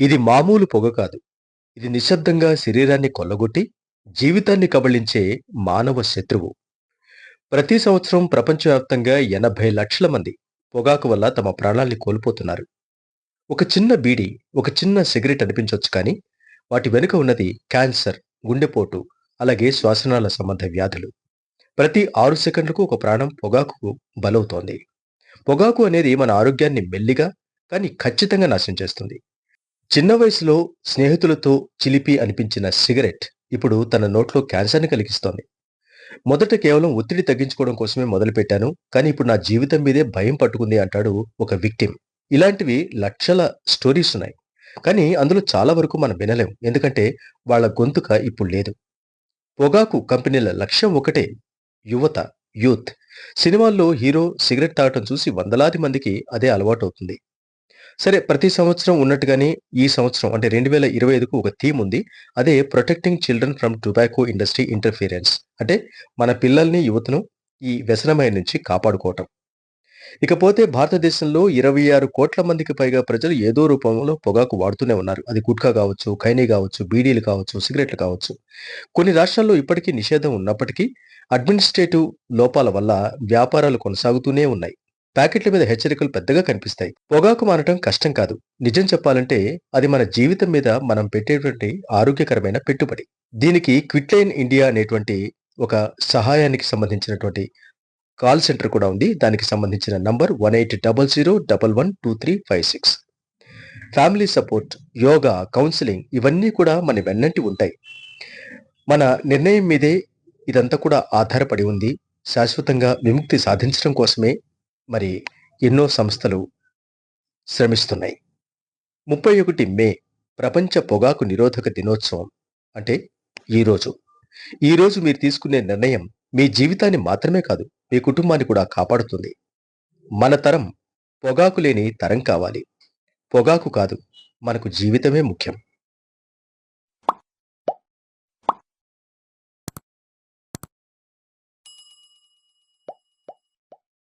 ఇది మామూలు పొగ కాదు. ఇది నిశ్శబ్దంగా శరీరాన్ని కొల్లగొట్టి జీవితాన్ని కబళించే మానవ శత్రువు. ప్రతి సంవత్సరం ప్రపంచవ్యాప్తంగా ఎనభై లక్షల మంది పొగాకు వల్ల తమ ప్రాణాల్ని కోల్పోతున్నారు. ఒక చిన్న బీడి ఒక చిన్న సిగరెట్ అనిపించవచ్చు కానీ వాటి వెనుక ఉన్నది క్యాన్సర్ గుండెపోటు అలాగే శ్వాసనాల సంబంధ వ్యాధులు. ప్రతి ఆరు సెకండ్లకు ఒక ప్రాణం పొగాకు బలవుతోంది. పొగాకు అనేది మన ఆరోగ్యాన్ని మెల్లిగా కానీ ఖచ్చితంగా నాశనం చేస్తుంది. చిన్న వయసులో స్నేహితులతో చిలిపి అనిపించిన సిగరెట్ ఇప్పుడు తన నోట్లో క్యాన్సర్ని కలిగిస్తోంది. మొదట కేవలం ఒత్తిడి తగ్గించుకోవడం కోసమే మొదలుపెట్టాను కానీ ఇప్పుడు నా జీవితం మీదే భయం పట్టుకుంది అంటాడు ఒక విక్టిమ్. ఇలాంటివి లక్షల స్టోరీస్ ఉన్నాయి కానీ అందులో చాలా వరకు మనం వినలేం ఎందుకంటే వాళ్ళ గొంతుక ఇప్పుడు లేదు. పొగాకు కంపెనీల లక్ష్యం ఒకటే యువత యూత్. సినిమాల్లో హీరో సిగరెట్ తాగటం చూసి వందలాది మందికి అదే అలవాటు అవుతుంది సరే ప్రతి సంవత్సరం ఉన్నట్టుగానే ఈ సంవత్సరం అంటే రెండు వేల ఇరవై ఐదుకు ఒక థీమ్ ఉంది. అదే protecting children from tobacco industry interference. అంటే మన పిల్లల్ని యువతను ఈ వ్యసనమయ నుంచి కాపాడుకోవటం. ఇకపోతే భారతదేశంలో ఇరవై ఆరు కోట్ల మందికి పైగా ప్రజలు ఏదో రూపంలో పొగాకు వాడుతూనే ఉన్నారు. అది గుట్కా కావచ్చు ఖైనీ కావచ్చు బీడీలు కావచ్చు సిగరెట్లు కావచ్చు. కొన్ని రాష్ట్రాల్లో ఇప్పటికీ నిషేధం ఉన్నప్పటికీ అడ్మినిస్ట్రేటివ్ లోపాల వల్ల వ్యాపారాలు కొనసాగుతూనే ఉన్నాయి. ప్యాకెట్ల మీద హెచ్చరికలు పెద్దగా కనిపిస్తాయి. పొగాకు మానటం కష్టం కాదు. నిజం చెప్పాలంటే అది మన జీవితం మీద మనం పెట్టేటువంటి ఆరోగ్యకరమైన పెట్టుబడి. దీనికి క్విట్లైన్ ఇండియా అనేటువంటి ఒక సహాయానికి సంబంధించినటువంటి కాల్ సెంటర్ కూడా ఉంది. దానికి సంబంధించిన number one eight double zero double one two three five six. Family support yoga counselling ఇవన్నీ కూడా మన వెన్నంటి ఉంటాయి. మన నిర్ణయం మీదే ఇదంతా కూడా ఆధారపడి ఉంది. శాశ్వతంగా విముక్తి సాధించడం కోసమే మరి ఎన్నో సంస్థలు శ్రమిస్తున్నాయి. ముప్పై ఒకటి మే ప్రపంచ పొగాకు నిరోధక దినోత్సవం అంటే ఈరోజు ఈరోజు మీరు తీసుకునే నిర్ణయం మీ జీవితాన్ని మాత్రమే కాదు మీ కుటుంబాన్ని కూడా కాపాడుతుంది. మన తరం పొగాకు లేని తరం కావాలి. పొగాకు కాదు మనకు జీవితమే ముఖ్యం.